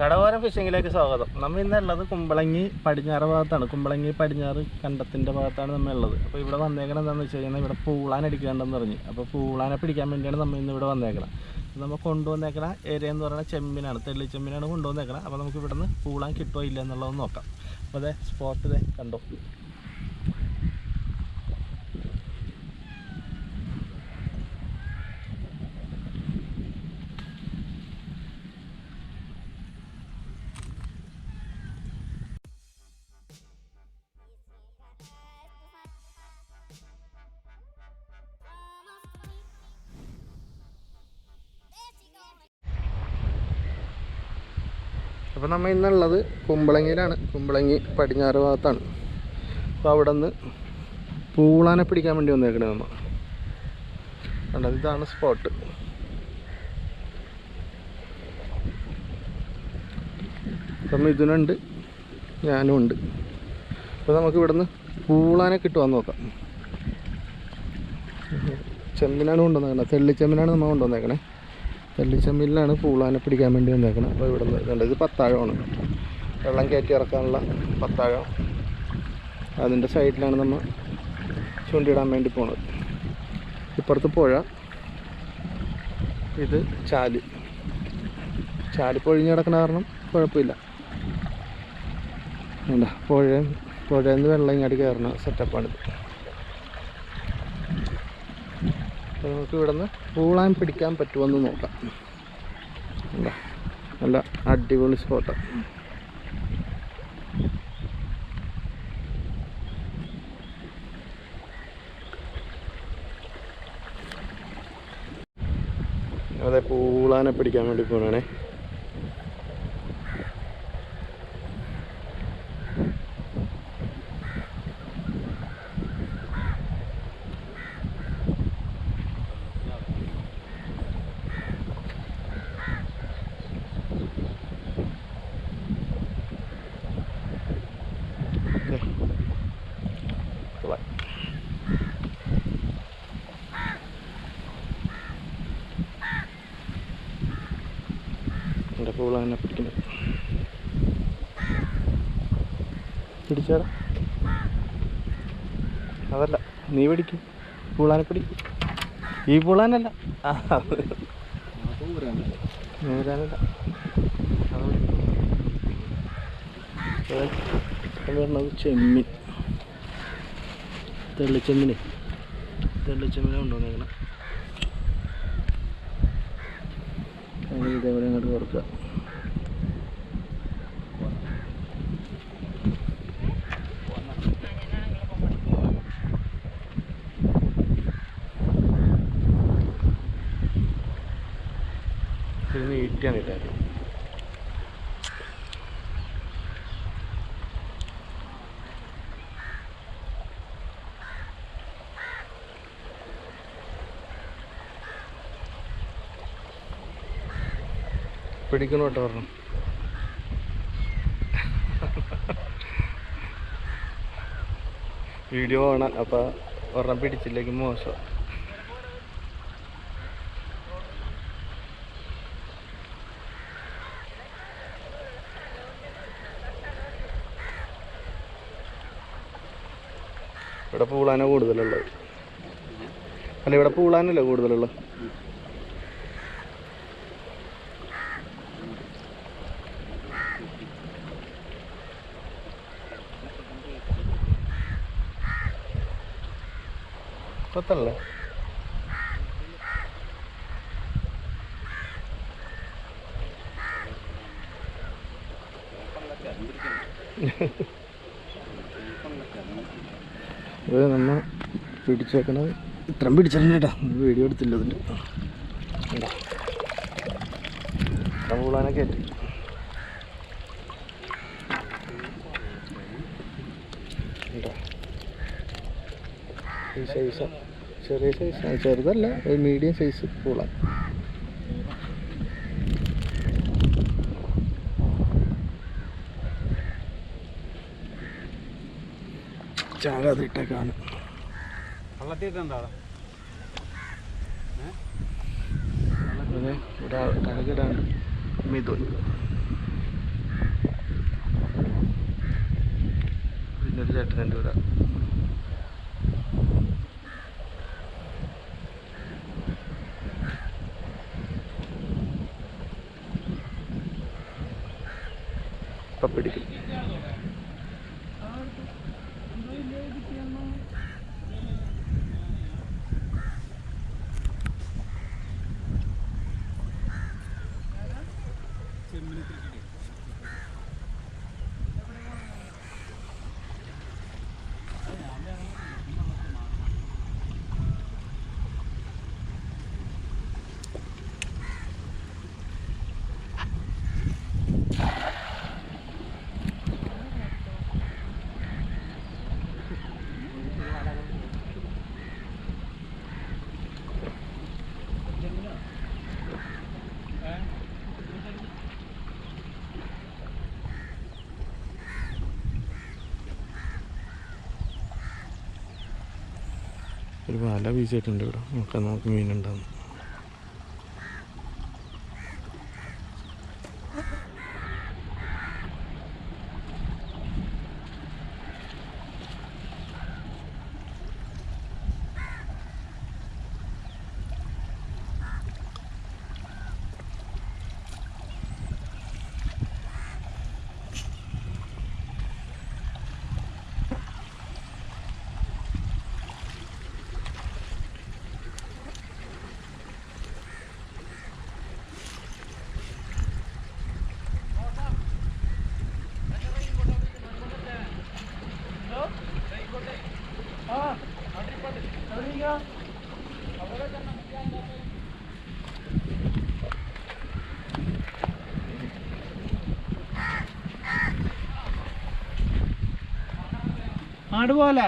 കടവോരം ഫിഷിങ്ങിലേക്ക് സ്വാഗതം. നമ്മൾ ഇന്നുള്ളത് കുമ്പളങ്ങി പടിഞ്ഞാറ് ഭാഗത്താണ്. കുമ്പളങ്ങി പടിഞ്ഞാറ് കണ്ടത്തിന്റെ ഭാഗത്താണ് നമ്മൾ ഉള്ളത്. അപ്പോൾ ഇവിടെ വന്നേക്കണം എന്താണെന്ന് വെച്ച് കഴിഞ്ഞാൽ ഇവിടെ പൂളാൻ അടിക്കേണ്ടെന്ന് പറഞ്ഞ്. അപ്പോൾ പൂളാനെ പിടിക്കാൻ വേണ്ടിയാണ് നമ്മൾ ഇന്ന് ഇവിടെ വന്നേക്കണം നമ്മൾ കൊണ്ടുവന്നേക്കണ ഏരിയ എന്ന് പറയുന്നത് ചെമ്മിനാണ്. തെള്ളി ചെമ്മിനാണ് കൊണ്ടുവന്നേക്കണം അപ്പോൾ നമുക്ക് ഇവിടുന്ന് പൂളാൻ കിട്ടുമോ ഇല്ല എന്നുള്ളത് നോക്കാം. അപ്പോൾ അതെ സ്പോട്ട് ഇതേ കണ്ടോ. അപ്പോൾ നമ്മൾ ഇന്നുള്ളത് കുമ്പളങ്ങിയിലാണ്. കുമ്പളങ്ങി പടിഞ്ഞാറ് ഭാഗത്താണ്. അപ്പോൾ അവിടെ നിന്ന് പൂളാനെ പിടിക്കാൻ വേണ്ടി വന്നേക്കണേ നമ്മൾ കണ്ടത് ഇതാണ് സ്പോട്ട് അപ്പം ഇതിനുണ്ട് ഞാനും ഉണ്ട്. അപ്പോൾ നമുക്ക് ഇവിടുന്ന് പൂളാനെ കിട്ടുവാൻ നോക്കാം. ചെമ്മിനാണ് കൊണ്ടുവന്നേക്കണേ. തെള്ളിച്ചെമ്മിനാണ് നമ്മൾ കൊണ്ടുവന്നേക്കണേ. തെള്ളിച്ചെമ്മിലാണ് പൂളാനെ പിടിക്കാൻ വേണ്ടി വന്നേക്കണം. അപ്പോൾ ഇവിടെ നിന്ന് കണ്ടത് ഇത് പത്താഴമാണ്. വെള്ളം കയറ്റി ഇറക്കാനുള്ള പത്താഴം. അതിന്റെ സൈഡിലാണ് നമ്മൾ ചൂണ്ടിയിടാൻ വേണ്ടി പോണത്. ഇപ്പുറത്ത് പുഴ ഇത് ചാൽ. ചാൽ പൊഴിഞ്ഞ് കിടക്കുന്ന കാരണം കുഴപ്പമില്ല. എന്താ പുഴ പുഴയിൽ നിന്ന് വെള്ളം ഇങ്ങോട്ട് കയറുന്ന സെറ്റപ്പാണിത് അപ്പോൾ നമുക്ക് ഇവിടെ നിന്ന് പൂളാൻ പിടിക്കാൻ പറ്റുമെന്ന് നോക്കാം. നല്ല അടിപൊളി സ്പോട്ട് അതെ പൂളാനെ പിടിക്കാൻ വേണ്ടി പോകണേ നീ പിടിക്കും. പൂളാനെ പിടിക്കും ഈ പൂളാനല്ല അത് പറഞ്ഞത് ചെമ്മീൻ. തെള്ളിച്ചെമ്മിനെ. തെള്ളിച്ചെമ്മിനെ കൊണ്ടുവന്നേക്കണം. ഇതേപോലെ അങ്ങോട്ട് കുറക്കുക ഇത് നീട്ടിയാണ് ഇട്ടാൽ പിടിക്കണം കേട്ടോ പറഞ്ഞു. വീഡിയോ ആണ് അപ്പോൾ ഒരെണ്ണം പിടിച്ചില്ലെങ്കിൽ മോശം. ഇവിടെ പൂളാന കൂടുതലുള്ളത്. അല്ല ഇവിടെ പൂളാനല്ലേ കൂടുതലുള്ളത്? പത്തല്ലേ ഇത് നമ്മ പിടിച്ചേക്കണത്. ഇത്രയും പിടിച്ചിട്ടുണ്ട് കേട്ടോ വീഡിയോ എടുത്തില്ല അതിന്റെ? ഇത്ര പൂളാനൊക്കെ ആയിട്ട്? ഈ സൈസ് ചെറിയ സൈസാണ് ചെറുതല്ല ഒരു മീഡിയം സൈസ് പൂളാണ് ചാകാതെ ഇട്ടേക്കാണ് തകരാണ് മിഥുൻ. പിന്നൊരു ചേട്ടനുണ്ട് ഇവിടെ ഇപ്പം പിടിക്കും ഒരു വല വീശിയിട്ടുണ്ട് ഇവിടെ. നമുക്ക് നോക്കി ആട് പോലെ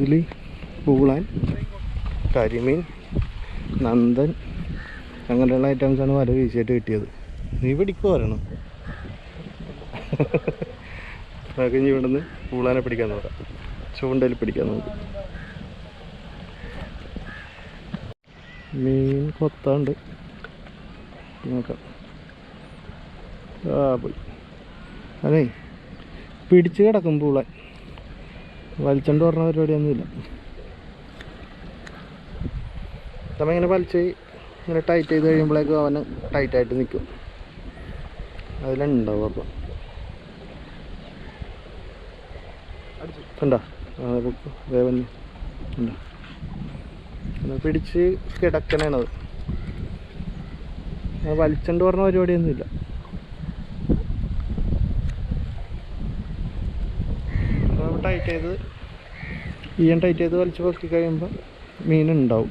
അതിൽ പൂളാൻ കരിമീൻ നന്ദൻ അങ്ങനെയുള്ള ഐറ്റംസാണ് വല വീശിയിട്ട് കിട്ടിയത്. നീ പിടിക്കു വരണം കഴിഞ്ഞ് ഇവിടുന്ന് പൂളാനെ പിടിക്കാൻ നോക്കാം. ചൂണ്ടയിൽ പിടിക്കാൻ നോക്കാം. മീൻ കൊത്താണ്ട് നോക്കാം. ആ പോയി. അതെ പിടിച്ച് കിടക്കും പൂളൻ വലിച്ചോണ്ട് പറഞ്ഞ പരിപാടിയൊന്നുമില്ല. നമ്മ ഇങ്ങനെ വലിച്ച് ഇങ്ങനെ ടൈറ്റ് ചെയ്ത് കഴിയുമ്പോഴേക്കും അവന് ടൈറ്റായിട്ട് നിൽക്കും അതിലുണ്ടാവും അപ്പം. പിടിച്ച് കിടക്കണേണത്. വലിച്ചോണ്ട് പറഞ്ഞ പരിപാടിയൊന്നുമില്ല. ടൈറ്റ് ചെയ്ത് ഈയൻ ടൈറ്റ് ചെയ്ത് വലിച്ചു പൊക്കി കഴിയുമ്പോൾ മീനുണ്ടാവും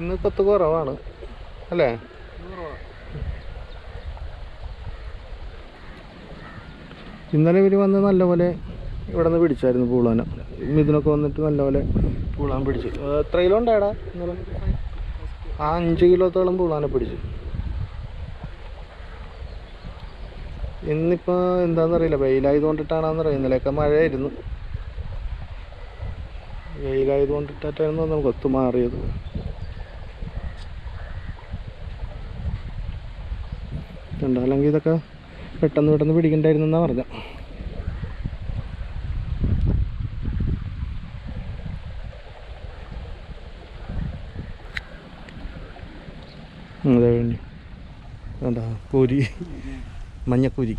ഇന്ന് കൊത്ത് കുറവാണ്. അല്ലേ? ഇന്നലെ ഇവർ വന്ന് നല്ലപോലെ ഇവിടെ നിന്ന് പിടിച്ചായിരുന്നു പൂളാന. ഇതിനൊക്കെ വന്നിട്ട് നല്ലപോലെ പൂളാൻ പിടിച്ചു. എത്ര കിലോ ഉണ്ടായടാ ഇന്നലെ? ആ അഞ്ച് കിലോത്തോളം പൂളാനെ പിടിച്ചു. ഇന്നിപ്പോൾ എന്താണെന്നറിയില്ല അറിയാം ഇന്നലെയൊക്കെ മഴയായിരുന്നു. വെയിലായതുകൊണ്ടിട്ടായിരുന്നു നമുക്ക് ഒത്തു മാറിയത് ഉണ്ട് അല്ലെങ്കിൽ ഇതൊക്കെ പെട്ടെന്ന് പെട്ടെന്ന് പിടിക്കണ്ടായിരുന്നെന്നാണ് പറഞ്ഞത് പറഞ്ഞ അതെ പൂരി. മഞ്ഞപ്പൂരി.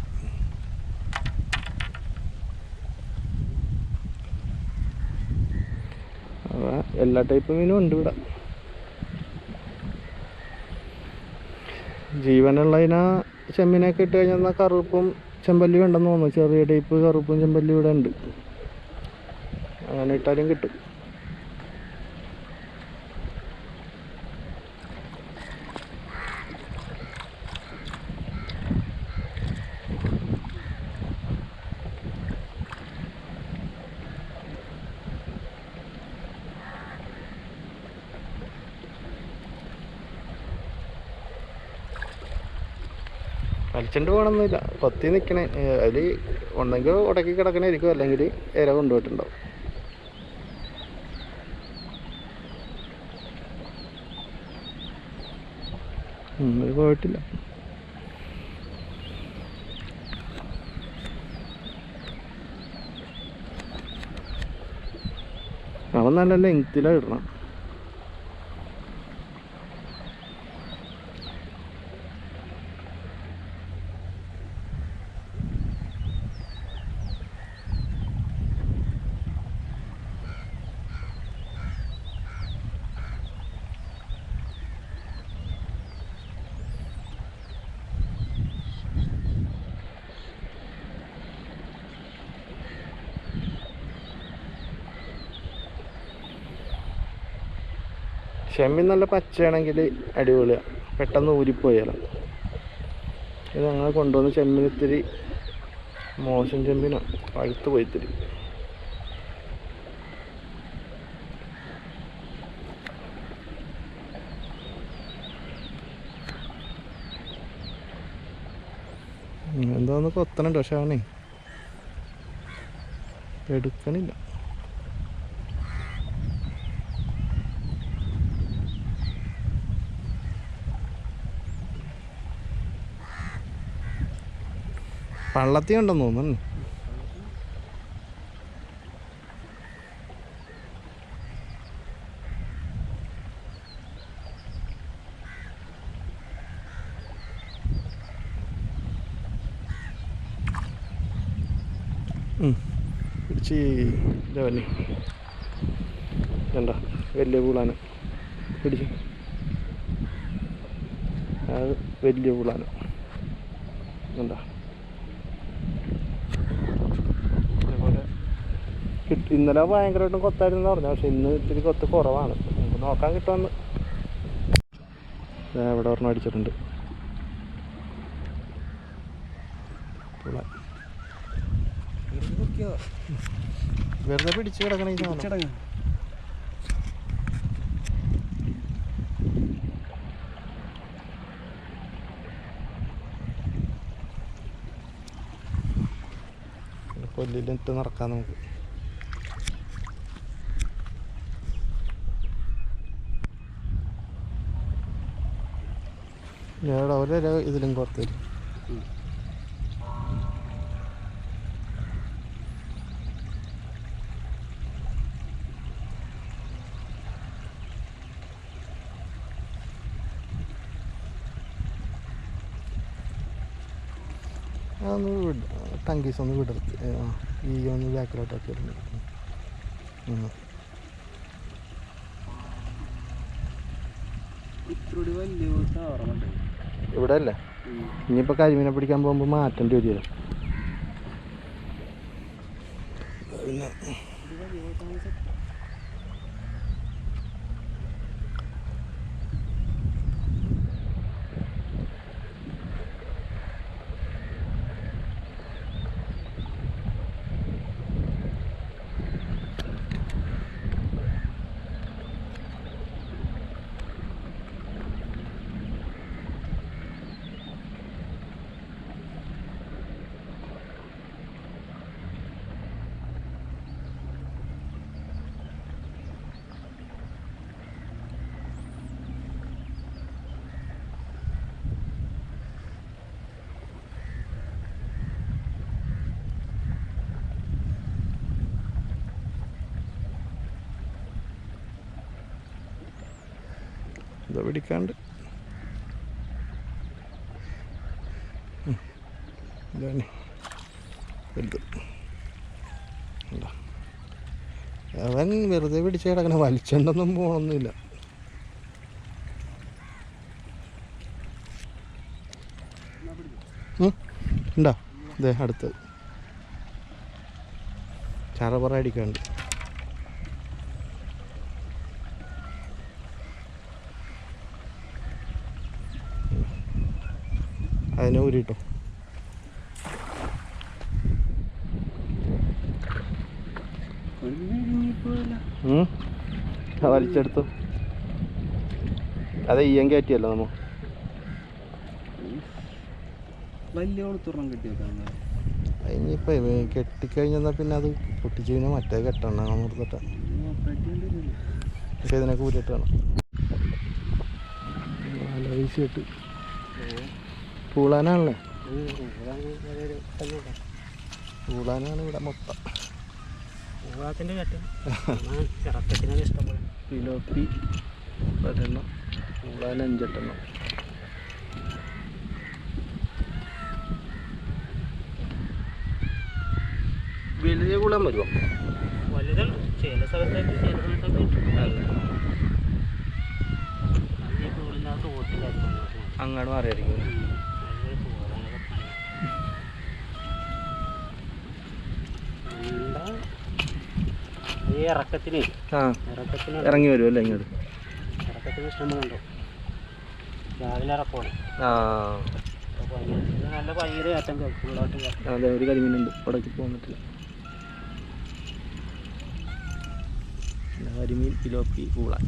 എല്ലാ ടൈപ്പ് മീനും ഉണ്ട് ഇവിടെ. ജീവനുള്ളതിനാ ചെമ്മീനൊക്കെ ഇട്ട് കഴിഞ്ഞാൽ കറുപ്പും ചെമ്പല്ലിയും ഉണ്ടെന്ന് തോന്നുന്നു. ചെറിയ ടൈപ്പ് കറുപ്പും ചെമ്പല്ലിയും ഇവിടെ ഉണ്ട്. അങ്ങനെ ഇട്ടാലും കിട്ടും. വലിച്ചുകൊണ്ട് പോകണമെന്നില്ല കൊത്തി നിൽക്കണേ അതിൽ ഒന്നെങ്കിൽ ഉടക്കി കിടക്കണായിരിക്കും അല്ലെങ്കിൽ ഇര കൊണ്ടുപോയിട്ടുണ്ടാവും. പോയിട്ടില്ല. അവൻ നല്ല ലെങ്ത്തിലാണ് ഇടണം. ചെമ്മീൻ നല്ല പച്ചയാണെങ്കിൽ അടിപൊളിയാണ് പെട്ടെന്ന് ഊരിപ്പോയാലോ. ഇത് അങ്ങനെ കൊണ്ടുവന്ന ചെമ്മീൻ ഇത്തിരി മോശം ചെമ്മീനാണ് പഴുത്ത് പോയിത്തിരി. എന്താന്ന് കൊത്തണുണ്ട് പക്ഷെ അവനെ എടുക്കണില്ല. പള്ളത്തി ഉണ്ടെന്ന് തോന്നുന്നു. പിടിച്ച് ഇതവന്നെ കണ്ട വലിയ പൂളാന പിടിച്ച് അത് വലിയ പൂളാന കണ്ട അതേപോലെ കിട്ടി ഇന്നലെ ഭയങ്കരമായിട്ടും കൊത്തായിരുന്നു പറഞ്ഞു. പക്ഷെ ഇന്ന് ഇത്തിരി കൊത്ത് കുറവാണ്. നമുക്ക് നോക്കാൻ കിട്ടുമെന്ന്. ഇവിടെ ഒരെണ്ണം അടിച്ചിട്ടുണ്ട്. വെറുതെ നടക്കാം നമുക്ക്. ഞാൻ ഓരോ ഇതിലും കുറച്ച് തരും ഒന്ന് വിട ടങ്കീസ് ഒന്ന് വിടർത്തി ഈ ഒന്ന് ബാക്കിലോട്ടൊക്കെ ഇടുന്നു. ഇത്രയും വലിയ ഓർമ്മ ഇവിടെ അല്ലേ ഇനിയിപ്പോൾ കരിമീനെ പിടിക്കാൻ പോകുമ്പോൾ മാറ്റേണ്ടി വരുമല്ലോ പിന്നെ ഇതാ പിടിക്കാണ്ട്. അവൻ വെറുതെ പിടിച്ച് കിടക്കണ വലിച്ചണ്ടൊന്നും പോകണമെന്നില്ല. ഉണ്ടോ അതെ അടുത്തത്. ചറപറ അടിക്കാണ്ട്. അതിനെ ഊരിട്ടോ വലിച്ചെടുത്തു. അത് ഈയം കയറ്റിയല്ലോ നമ്മ. ഇനിയിപ്പോ കെട്ടിക്കഴിഞ്ഞാ പിന്നെ അത് പൊട്ടിച്ചു കഴിഞ്ഞാൽ മറ്റേ കെട്ടണം നിർത്തിട്ട പക്ഷെ ഇതിനൊക്കെ ഊരിട്ടാണ് നല്ല വീശിയിട്ട് പൂളാനാണല്ലേ? പൂളാനാണ് ഇവിടെ മൊത്തം. ഊഴാത്തിന്റെ കറ്റം ചിറക്കത്തിനാണ് ഇഷ്ടംപോലെ. പിലോപ്പി ഒരെണ്ണം പൂളാൻ അഞ്ചെട്ടെണ്ണം. വലിയ കുളം വരുമോ വലുതുണ്ട് ചില സ്ഥലത്തേക്ക് ചില സ്ഥലത്തേക്ക് അങ്ങോട്ട് മാറിയായിരിക്കും ഭയങ്കര പോകാനൊക്കെ പണി. എന്താ ഈ ഇറക്കത്തിന് ആ ഇറക്കത്തിന് ഇറങ്ങി വരുമല്ലേ ഇങ്ങോട്ട്? ഇറക്കത്തിന് രാവിലെ ഇറക്കമാണ് ആ. നല്ല ഭയങ്കര കയറ്റം ഫുള്ളായിട്ട് അതെ ഒരു കരിമീനുണ്ട്. ഇവിടേക്ക് പോന്നിട്ടില്ല പിന്നെ കരിമീൻ പിലോപ്പി പോകും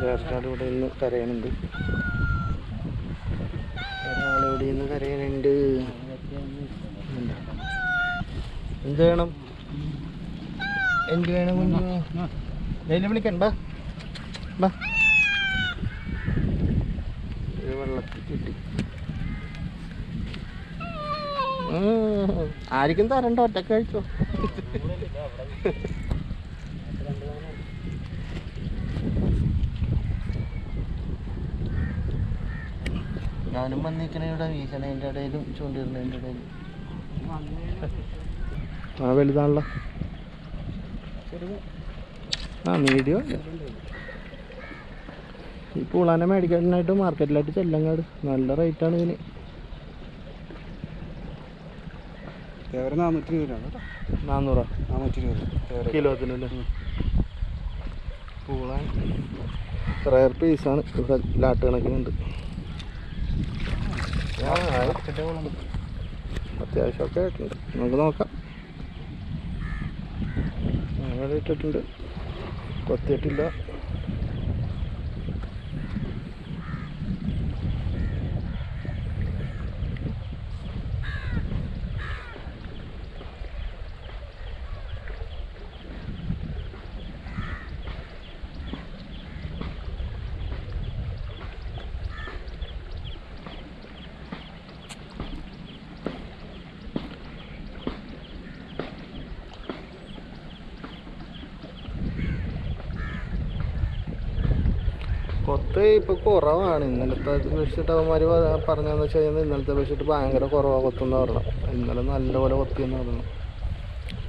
വേറൊരാൾ ഇവിടെ നിന്ന് കരയണുണ്ട് ഒരാളിവിടെ നിന്ന് കരയണുണ്ട്? എന്ത് വേണം? എന്ത് വേണം കുഞ്ഞു? വിളിക്കാൻ ബാ. വെള്ളത്തിൽ കിട്ടി ഉം. തരണ്ട ഒറ്റയ്ക്ക് കഴിച്ചോ. ഞാനും വന്നിരിക്കണ ഇവിടെ വീശണേന്റെ ഇടയിലും ചൂണ്ടിരുന്നതിന്റെ ഇടയിലും. ആ വലുതാണല്ലോ ആ മീഡിയം ഈ പൂളാനെ മേടിക്കാനായിട്ട് മാർക്കറ്റിലായിട്ട് ചെല്ലങ്ങാട് നല്ല റേറ്റാണ് ഇതിന് നാനൂറ്റി ഇരുപതാണ് നാന്നൂറാ നാനൂറ്റി ഇരുപത് കിലോത്തിനല്ലേ പൂളാൻ റയർ പീസാണ് ഇവിടെ ലാട്ട് കണക്കിനുണ്ട്. അത്യാവശ്യമൊക്കെ ആയിട്ടുണ്ട് നമുക്ക് നോക്കാം അവിടെ ഇട്ടിട്ടുണ്ട് കൊത്തിയിട്ടില്ല. കൊത്ത് ഇപ്പൊ കുറവാണ്. ഇന്നലത്തെ ബെഡ്ഷീറ്റ് അവന്മാര് പറഞ്ഞതെന്ന് വെച്ച് കഴിഞ്ഞാൽ ഇന്നലത്തെ ബെഡ്ഷീറ്റ് ഭയങ്കര കുറവാണ് കൊത്തെന്ന് പറഞ്ഞു. ഇന്നലെ നല്ലപോലെ കൊത്തിയെന്ന് പറഞ്ഞു.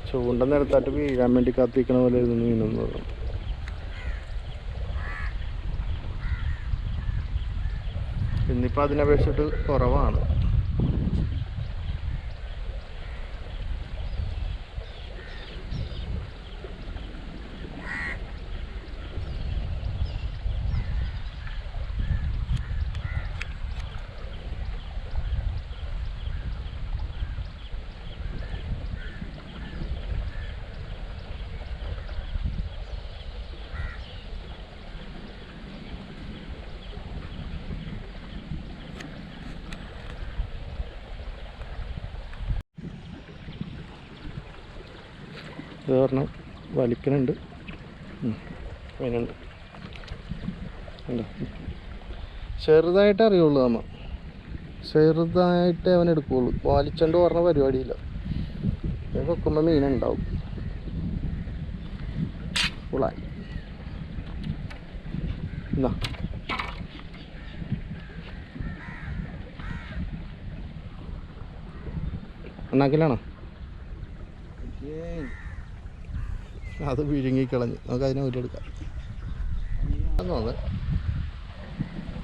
ചൂണ്ട നിലത്തായിട്ട് വീഴാൻ വേണ്ടി കാത്തിരിക്കണ പോലെ ഇരുന്ന് മീനെന്ന് പറഞ്ഞു. ഇന്നിപ്പോൾ അതിനപേക്ഷിച്ചിട്ട് കുറവാണ്. ഇത് പറഞ്ഞാൽ വലിക്കണുണ്ട്. അതിനുണ്ട്. ചെറുതായിട്ടേ? ചെറുതായിട്ട് അറിയുള്ളൂ നമ്മ. ചെറുതായിട്ട് അവൻ എടുക്കുകയുള്ളൂ വലിച്ചണ്ട് പറഞ്ഞ പരിപാടിയില്ല. ഇത് വെക്കുമ്പോൾ മീനുണ്ടാവും. ഫുള്ളായി എന്നാ ഉണ്ടാക്കലാണോ അത് വിഴുങ്ങിക്കളഞ്ഞ്. നമുക്ക് അതിനെ ഊരിയെടുക്കാം തോന്നുന്നത്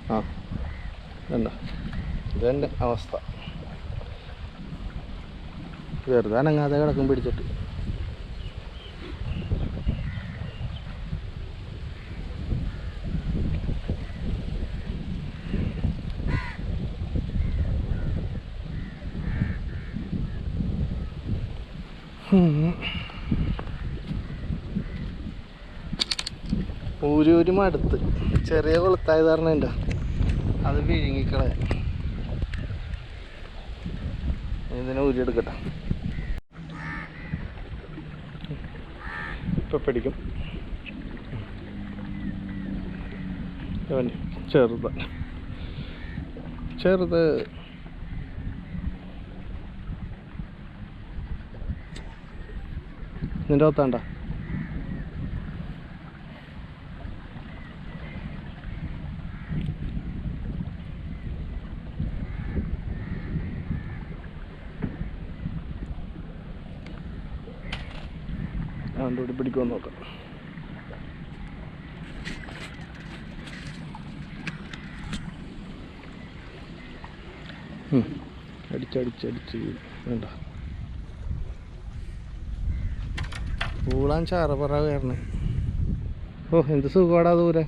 ആ വേണ്ട ഇതെന്റെ അവസ്ഥ. വെറുതെ അനങ്ങാതെ കിടക്കും പിടിച്ചിട്ട്. ഊരി മടുത്ത്. ചെറിയ കൊളുത്തായത് കാരണം എന്റെ അത് വിഴുങ്ങിക്കളയാ ഇതിനെ ഉരിയെടുക്കട്ടെ ഇപ്പൊ പിടിക്കും. ചെറുത്. ചെറുത് നിന്റെ ഒത്താണ്ട അതുകൊണ്ട് പിടിക്കുമെന്ന് നോക്കാം. അടിച്ചടിച്ചടിച്ച് വേണ്ട. പൂളാൻ ചാറപ്പറ കയറണേ. ഓ എന്ത് സുഖമാടാ ദൂരെ.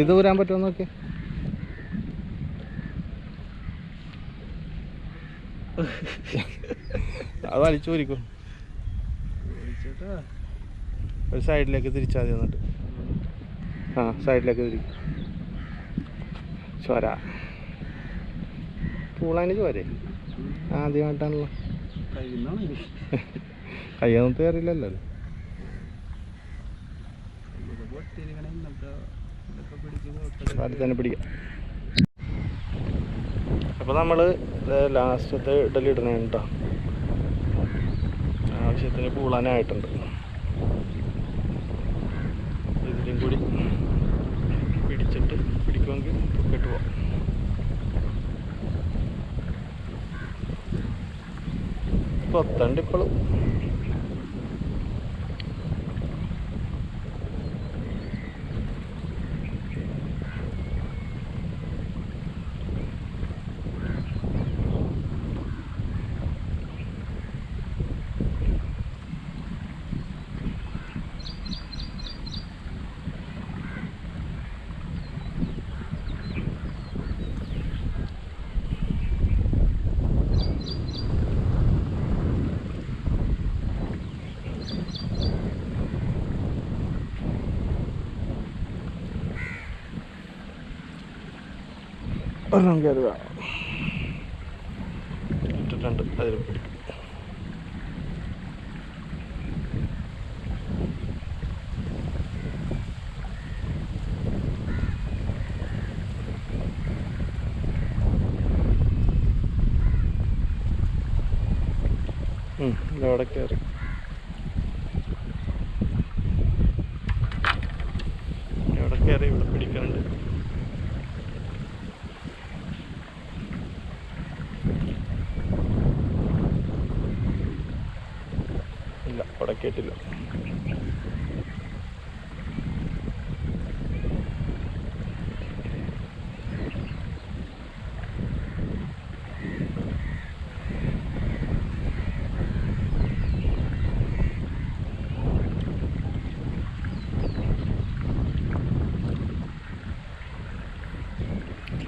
ഇത് ഊരാൻ പറ്റുമോ നോക്കി അത് വലിച്ചൂരിക്കും. ഒരു സൈഡിലേക്ക് തിരിച്ചാൽ മതി എന്നിട്ട്. ആ സൈഡിലേക്ക് തിരിക്കും ചോര. പൂളാന് ചോരേ. ആദ്യമായിട്ടാണല്ലോ. കയ്യൊന്നും കയറില്ലല്ലോ അപ്പൊ പിടിക്കാം അപ്പോൾ നമ്മൾ ലാസ്റ്റത്തെ ഇഡലി ഇടണേ കേട്ടോ ആവശ്യത്തിന് പൂളാനായിട്ടുണ്ട് ഇതിലും കൂടി പിടിച്ചിട്ട് പിടിക്കുമെങ്കിൽ പൊക്കിട്ട് പോവാം. കൊത്തണ്ട് ഇപ്പോഴും ഒരെണ്ണം കയറി വേണം ഇട്ടിട്ടുണ്ട്. അതിൽ പിടിക്കും ഉം, ഇതവിടെ കയറി ഇവിടെ കയറി ഇവിടെ പിടിക്കുന്നുണ്ട് ഉടക്കിയിട്ടില്ല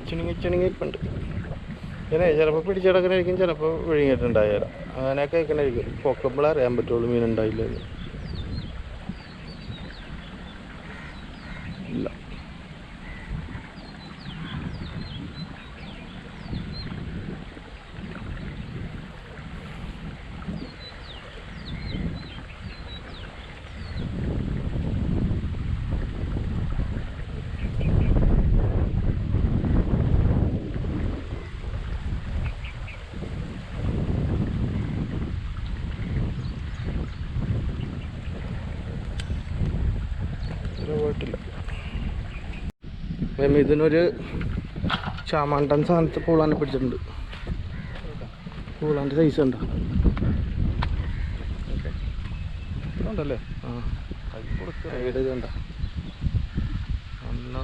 ചുണുങ്ങി ചുണുങ്ങി ചിലപ്പോൾ പിടിച്ചെടുക്കണായിരിക്കും ചിലപ്പോൾ വിഴുങ്ങിയിട്ടുണ്ടായാലും അങ്ങനെയൊക്കെ കഴിക്കണായിരിക്കും പൊക്കുമ്പോഴേ അറിയാൻ പറ്റുള്ളൂ മീൻ ഉണ്ടായില്ല അപ്പം ഇതിനൊരു ചാമാണ്ടൻ സാധനത്ത് പൂളാനെ പിടിച്ചിട്ടുണ്ട്. പൂളാന്റെ സൈസ് ഉണ്ടോ ഉണ്ടല്ലേ ആ. സൈഡ് ഇതുണ്ട ഒന്ന്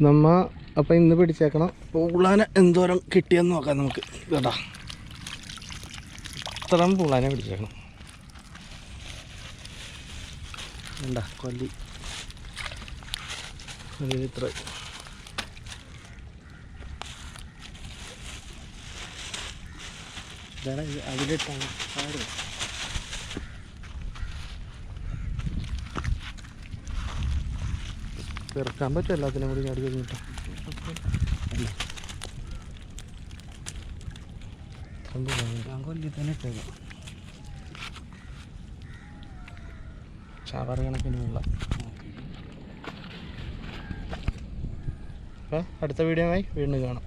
നമ്മ അപ്പം ഇന്ന് പിടിച്ചേക്കണം. പൂളാന എന്തോരം കിട്ടിയെന്ന് നോക്കാം നമുക്ക്. കേട്ടാ. ഇത്രയും പൂളാനെ പിടിച്ചേക്കണം. എന്താ കൊല്ലി. അതിന് ഇത്ര. അതിലിട്ടാണ്. പാട് ഇറക്കാൻ പറ്റും. എല്ലാത്തിനും കൂടി അടി കഴിഞ്ഞിട്ട്. ഞാൻ വീഡിയോ ആയി അടുത്ത വീണ്ടും കാണാം.